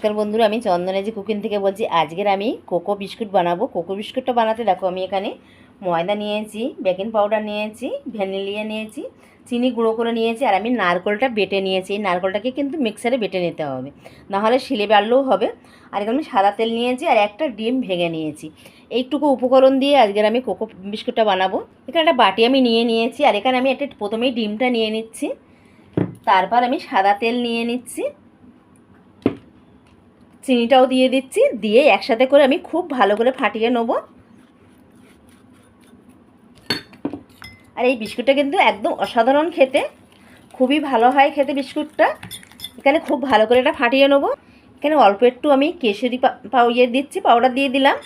নমস্কার বন্ধুরা আমি চন্দনাজি কুকিং থেকে বলছি, আজকের আমি কোকো বিস্কুট বানাবো। কোকো বিস্কুটটা বানাতে দেখো, আমি এখানে ময়দা নিয়েছি, বেকিং পাউডার নিয়েছি, ভ্যানিলিয়া নিয়েছি, চিনি গুঁড়ো করে নিয়েছি, আর আমি নারকলটা বেটে নিয়েছি। এই নারকলটাকে কিন্তু মিক্সারে বেটে নিতে হবে, নাহলে শিলে বাড়লেও হবে। আর এখানে আমি সাদা তেল নিয়েছি, আর একটা ডিম ভেঙে নিয়েছি। এইটুকু উপকরণ দিয়ে আজকের আমি কোকো বিস্কুটটা বানাবো। এখানে একটা বাটি আমি নিয়ে নিয়েছি, আর এখানে আমি একটা প্রথমেই ডিমটা নিয়ে নিচ্ছি। তারপর আমি সাদা তেল নিয়ে নিচ্ছি। চিনিটাও দিয়ে দিচ্ছি, দিয়ে একসাথে করে আমি খুব ভালো করে ফাটিয়ে নেব। আর এই বিস্কুটটা কিন্তু একদম অসাধারণ খেতে, খুবই ভালো হয় খেতে বিস্কুটটা। এখানে খুব ভালো করে এটা ফাটিয়ে নেব। এখানে অল্প একটু আমি কেশরি পাউ ইয়ে দিচ্ছি, পাউডার দিয়ে দিলাম।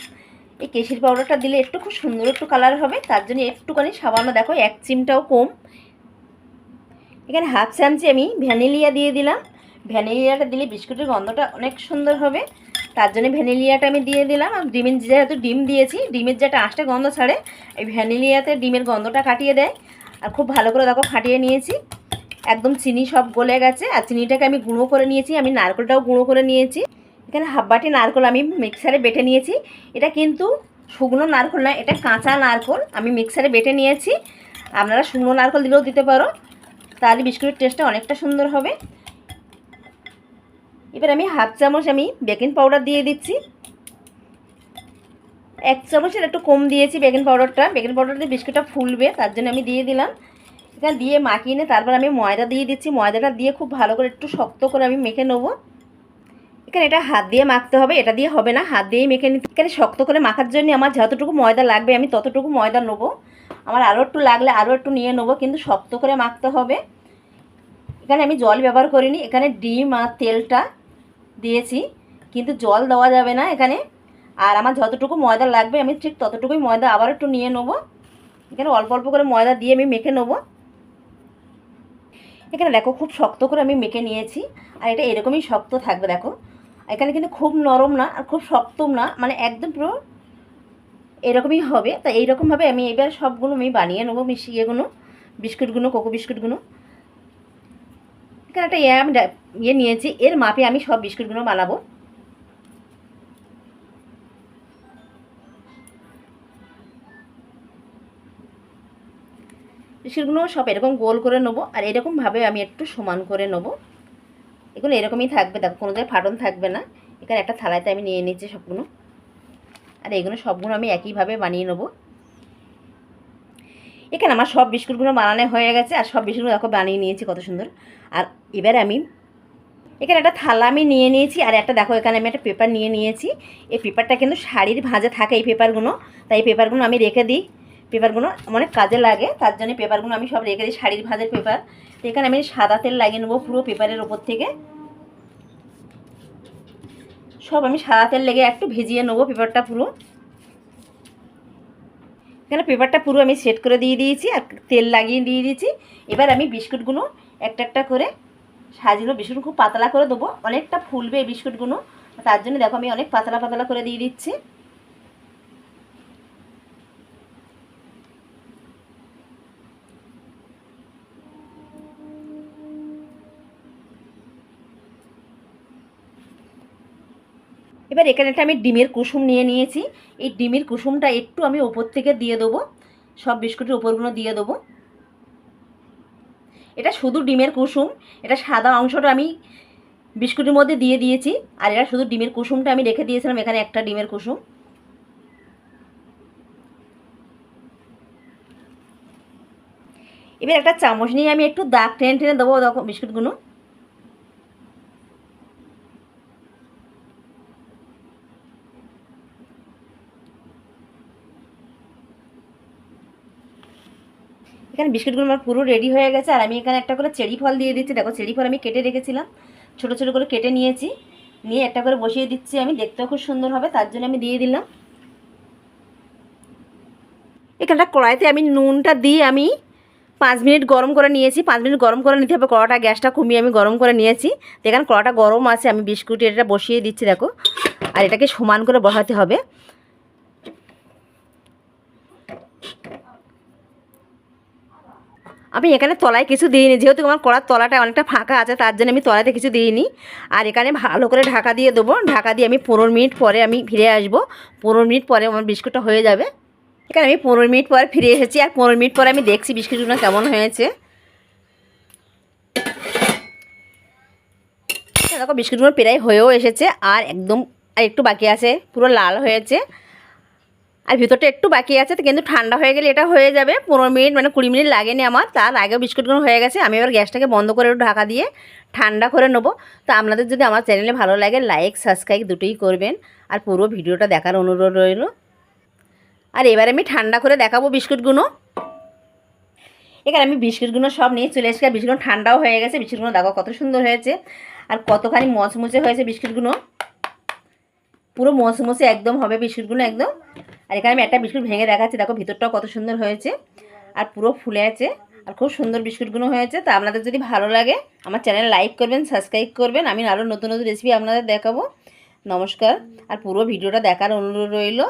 এই কেশরি পাউডারটা দিলে একটু খুব সুন্দর একটু কালার হবে, তার জন্য একটুখানি সামান্য দেখো, এক চিমটাও কম। এখানে হাফ চামচি আমি ভ্যানিলিয়া দিয়ে দিলাম। ভ্যানিলিয়াটা দিলে বিস্কুটের গন্ধটা অনেক সুন্দর হবে। তার জন্য ভ্যানিলিয়াটা আমি দিয়ে দিলাম। আর ডিমের যেহেতু ডিম দিয়েছি, ডিমের যেটা আঁশটা গন্ধ ছাড়ে, এই ভ্যানিলিয়াতে ডিমের গন্ধটা কাটিয়ে দেয়। আর খুব ভালো করে দেখো ফাটিয়ে নিয়েছি। একদম চিনি সব গলে গেছে। আর চিনিটাকে আমি গুঁড়ো করে নিয়েছি। আমি নারকেলটাও গুঁড়ো করে নিয়েছি। এখানে হাফ বাটি নারকেল আমি মিক্সারে বেটে নিয়েছি। এটা কিন্তু শুকনো নারকেল নয়, এটা কাঁচা নারকেল। আমি মিক্সারে বেটে নিয়েছি। আপনারা শুকনো নারকেল দিলেও দিতে পারো। তাহলে বিস্কুটের টেস্টটা অনেকটা সুন্দর হবে। এবার আমি হাফ চামচ আমি বেকিং পাউডার দিয়ে দিচ্ছি। এক চামচের একটু কম দিয়েছি বেকিং পাউডারটা। বেকিং পাউডার দিয়ে বিস্কুটটা ফুলবে, তার জন্য আমি দিয়ে দিলাম। এখানে দিয়ে মাখিয়ে নিয়ে তারপর আমি ময়দা দিয়ে দিচ্ছি। ময়দাটা দিয়ে খুব ভালো করে একটু শক্ত করে আমি মেখে নেব। এখানে এটা হাত দিয়ে মাখতে হবে, এটা দিয়ে হবে না। হাত দিয়েই মেখে নিতে এখানে শক্ত করে মাখার জন্য আমার যতটুকু ময়দা লাগবে আমি ততটুকু ময়দা নেব। আমার আরও একটু লাগলে আরও একটু নিয়ে নেব, কিন্তু শক্ত করে মাখতে হবে। এখানে আমি জল ব্যবহার করিনি। এখানে ডিম আর তেলটা দিয়েছি, কিন্তু জল দেওয়া যাবে না এখানে। আর আমার যতটুকু ময়দা লাগবে, আমি ঠিক ততটুকুই ময়দা আবার একটু নিয়ে নেব। এখানে অল্প অল্প করে ময়দা দিয়ে আমি মেখে নেব। এখানে দেখো, খুব শক্ত করে আমি মেখে নিয়েছি, আর এটা এরকমই শক্ত থাকবে, দেখো। এখানে কিন্তু খুব নরম না, আর খুব শক্তও না মানে একদম পুরো এরকমই হবে। তা এইরকমভাবে আমি এবার সবগুলো আমি বানিয়ে নেব মিশিয়েগুলো বিস্কুটগুলো, কোকো বিস্কুটগুলো। এখানে একটা ইয়ে ইয়ে নিয়েছি, এর মাপে আমি সব বিস্কুটগুলো বানাবো। বিস্কুটগুলো সব এরকম গোল করে নেব, আর এরকমভাবে আমি একটু সমান করে নেব। এগুলো এরকমই থাকবে, দেখো কোনো জায়গায় ফাটন থাকবে না। এখানে একটা থালাতে আমি নিয়ে নিচ্ছি সবগুলো। আর এগুলো সবগুলো আমি একইভাবে বানিয়ে নেব। এখানে আমার সব বিস্কুটগুলো বানানো হয়ে গেছে, আর সব বিস্কুটগুলো দেখো বানিয়ে নিয়েছি, কত সুন্দর। আর এবার আমি এখানে একটা থালা আমি নিয়ে নিয়েছি, আর একটা দেখো এখানে আমি একটা পেপার নিয়ে নিয়েছি। এই পেপারটা কিন্তু শাড়ির ভাঁজে থাকে এই পেপারগুলো, তাই এই পেপারগুলো আমি রেখে দিই। পেপারগুলো অনেক কাজে লাগে, তার জন্য পেপারগুলো আমি সব রেখে দিই শাড়ির ভাঁজের পেপার। তো এখানে আমি সাদা তেল লাগিয়ে নেব পুরো পেপারের ওপর থেকে। সব আমি সাদা তেল লেগে একটু ভেজিয়ে নেব পেপারটা পুরো। এখানে পেপারটা পুরো আমি সেট করে দিয়ে দিয়েছি আর তেল লাগিয়ে দিয়ে দিয়েছি। এবার আমি বিস্কুটগুলো একটা একটা করে সাজিয়ে বিস্কুট খুব পাতলা করে দেবো। অনেকটা ফুলবে এই বিস্কুটগুলো। তার জন্য দেখো আমি অনেক পাতলা পাতলা করে দিয়ে দিচ্ছি। এবার এখানে একটা আমি ডিমের কুসুম নিয়ে নিয়েছি। এই ডিমের কুসুমটা একটু আমি ওপর থেকে দিয়ে দেবো। সব বিস্কুটের ওপরগুলো দিয়ে দেবো। এটা শুধু ডিমের কুসুম। এটা সাদা অংশটা আমি বিস্কুটের মধ্যে দিয়ে দিয়েছি। আর এটা শুধু ডিমের কুসুমটা আমি রেখে দিয়েছিলাম এখানে একটা ডিমের কুসুম। এবার একটা চামচ নিয়ে আমি একটু দাগ টেনে টেনে দেবো বিস্কুটগুলো। এখানে বিস্কুটগুলো আমার পুরো রেডি হয়ে গেছে, আর আমি এখানে একটা করে চেরি ফল দিয়ে দিচ্ছি। দেখো, চেরি ফল আমি কেটে রেখেছিলাম, ছোটো ছোটো করে কেটে নিয়েছি। নিয়ে একটা করে বসিয়ে দিচ্ছি আমি, দেখতেও খুব সুন্দর হবে, তার জন্য আমি দিয়ে দিলাম। এখানটা কড়াইতে আমি নুনটা দিয়ে আমি পাঁচ মিনিট গরম করে নিয়েছি। পাঁচ মিনিট গরম করে নিতে হবে, কড়াটা, গ্যাসটা কমিয়ে আমি গরম করে নিয়েছি। এখানে কড়াটা গরম আছে, আমি বিস্কুট এটা বসিয়ে দিচ্ছি, দেখো। আর এটাকে সমান করে বসাতে হবে। আমি এখানে তলায় কিছু দিইনি, যেহেতু আমার কড়ার তলাটা অনেকটা ফাঁকা আছে, তার জন্য আমি তলাতে কিছু দিইনি। আর এখানে ভালো করে ঢাকা দিয়ে দেবো। ঢাকা দিয়ে আমি পনেরো মিনিট পরে আমি ফিরে আসব। পনেরো মিনিট পরে আমার বিস্কুটটা হয়ে যাবে। এখানে আমি পনেরো মিনিট পরে ফিরে এসেছি। আর পনেরো মিনিট পরে আমি দেখছি বিস্কুটগুলো কেমন হয়েছে। দেখো, বিস্কুটগুলো প্রায় হয়েও এসেছে। আর একদম আর একটু বাকি আছে। পুরো লাল হয়েছে। আর ভিতরটা একটু বাকি আছে, তো কিন্তু ঠান্ডা হয়ে গেলে এটা হয়ে যাবে। পনেরো মিনিট মানে কুড়ি মিনিট লাগেনি আমার। তার আগেও বিস্কুটগুলো হয়ে গেছে, আমি এবার গ্যাসটাকে বন্ধ করে ঢাকা দিয়ে ঠান্ডা করে নেব। তো আপনাদের যদি আমার চ্যানেলে ভালো লাগে, লাইক, সাবস্ক্রাইব দুটোই করবেন। আর পুরো ভিডিওটা দেখার অনুরোধ রইল। আর এবার আমি ঠান্ডা করে দেখাবো বিস্কুটগুলো। এখানে আমি বিস্কুটগুলো সব নিয়ে চলে এসেছি, আর বিস্কুটগুলো ঠান্ডাও হয়ে গেছে, বিস্কুটগুলো দেখো কত সুন্দর হয়েছে। আর কতখানি মচমচে হয়েছে বিস্কুটগুলো। পুরো মচমচে একদম হবে বিস্কুটগুলো একদম। আর এখানে আমি একটা বিস্কুট ভেঙে দেখাচ্ছি, দেখো ভিতরটাও কত সুন্দর হয়েছে। আর পুরো ফুলে আছে, আর খুব সুন্দর বিস্কুটগুলো হয়েছে। তা আপনাদের যদি ভালো লাগে, আমার চ্যানেল লাইক করবেন, সাবস্ক্রাইব করবেন, আমি আরও নতুন নতুন রেসিপি আপনাদের দেখাবো। নমস্কার, আর পুরো ভিডিওটা দেখার অনুরোধ রইল।